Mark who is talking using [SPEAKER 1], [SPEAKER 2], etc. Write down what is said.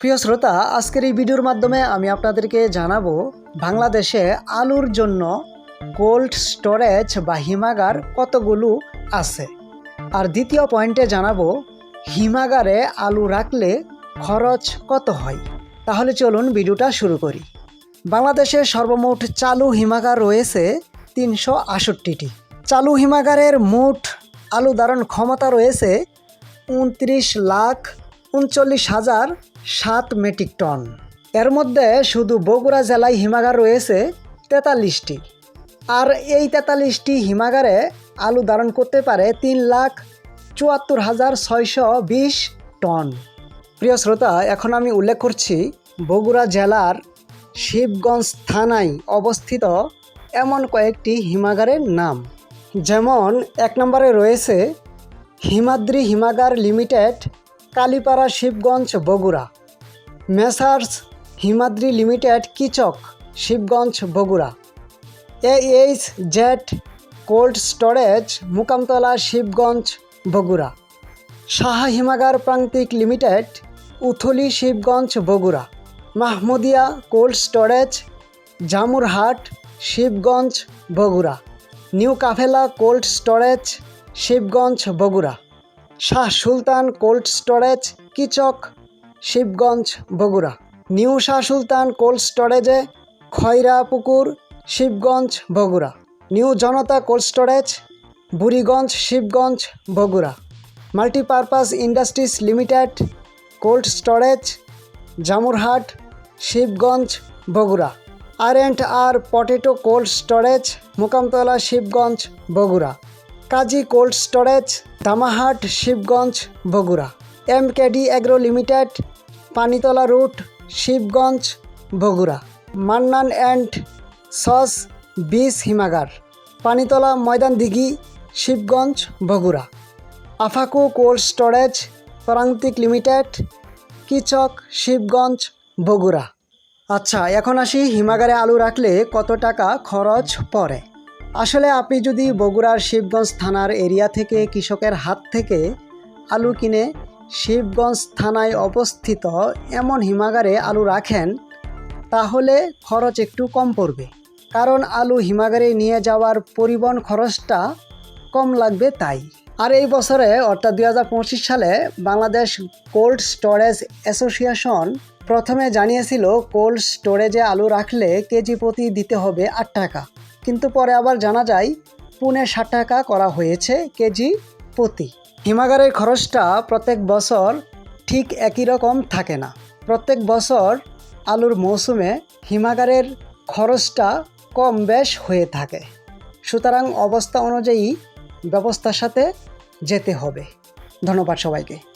[SPEAKER 1] প্রিয় শ্রোতা, আজকের এই ভিডিওর মাধ্যমে আমি আপনাদেরকে জানাব বাংলাদেশে আলুর জন্য কোল্ড স্টোরেজ বা হিমাগার কতগুলো আছে? আর দ্বিতীয় পয়েন্টে জানাব, হিমাগারে আলু রাখলে খরচ কত হয়? তাহলে চলুন ভিডিওটা শুরু করি। বাংলাদেশে সর্বমোট চালু হিমাগার রয়েছে তিনশো আষট্টিটি চালু হিমাগারের মোট আলু ধারণ ক্ষমতা রয়েছে উনত্রিশ লাখ উনচল্লিশ হাজার সাত মেট্রিক টন। এর মধ্যে শুধু বগুড়া জেলায় হিমাগার রয়েছে তেতাল্লিশটি। আর এই তেতাল্লিশটি হিমাগারে আলু ধারণ করতে পারে তিন লাখ চুয়াত্তর হাজার ছয়শো বিশ টন। প্রিয় শ্রোতা, এখন আমি উল্লেখ করছি বগুড়া জেলার শিবগঞ্জ থানায় অবস্থিত এমন কয়েকটি হিমাগারের নাম। যেমন, এক নম্বরে রয়েছে Himadri Himagar limited, Kalipara Shibganj, Bogura. Messrs Himadri limited Kichak, Shibganj, Bogura. H Z cold storage, Mukamtala, Shibganj, Bogura. Saha Himagar Prantik limited, Uthli, Shibganj, Bogura. Mahmudia cold storage, Jamurhat, Shibganj, Bogura. New Kafela cold storage, Shibganj, Bogura. Shah Sultan cold storage, Kichak Shibganj, Bogura. New Shah Sultan cold স্টোরেজে Khoyra Pukur, Shibganj, Bogura. New Janata cold storage, Buriganj, Shibganj, Bogura. Multipurpose industries limited, cold storage, Jamurhat, Shibganj, Bogura. R and R potato cold storage, Mokamtala, Shibganj, Bogura. Kazi cold storage, Damahat, Shibganj, Bogura. M K D agro limited Panitala route, Shibganj, Bogura. Mannan and sauce বিস Himagar. Panitala Maidan Dighi, Shibganj, Bogura. Afaku cold storage Prantik limited, Kichak, Shibganj, Bogura. আচ্ছা এখন আসি হিমাগারে আলু রাখলে কত টাকা খরচ পড়ে? আসলে আপনি যদি বগুড়ার শিবগঞ্জ থানার এরিয়া থেকে কৃষকের হাত থেকে আলু কিনে শিবগঞ্জ থানায় অবস্থিত এমন হিমাগারে আলু রাখেন, তাহলে খরচ একটু কম পড়বে। কারণ আলু হিমাগারে নিয়ে যাওয়ার পরিবহন খরচটা কম লাগবে তাই। আর এই বছরে, অর্থাৎ দু হাজার পঁচিশ সালে, বাংলাদেশ কোল্ড স্টোরেজ অ্যাসোসিয়েশন প্রথমে জানিয়েছিল, কোল্ড স্টোরেজে আলু রাখলে কেজি প্রতি দিতে হবে আট টাকা। কিন্তু পরে আবার জানা যায়, পুনে ষাট টাকা করা হয়েছে কেজি প্রতি। হিমাগারের খরচটা প্রত্যেক বছর ঠিক একই রকম থাকে না। প্রত্যেক বছর আলুর মৌসুমে হিমাগারের খরচটা কম বেশ হয়ে থাকে। সুতরাং অবস্থা অনুযায়ী ব্যবস্থার সাথে যেতে হবে। ধন্যবাদ সবাইকে।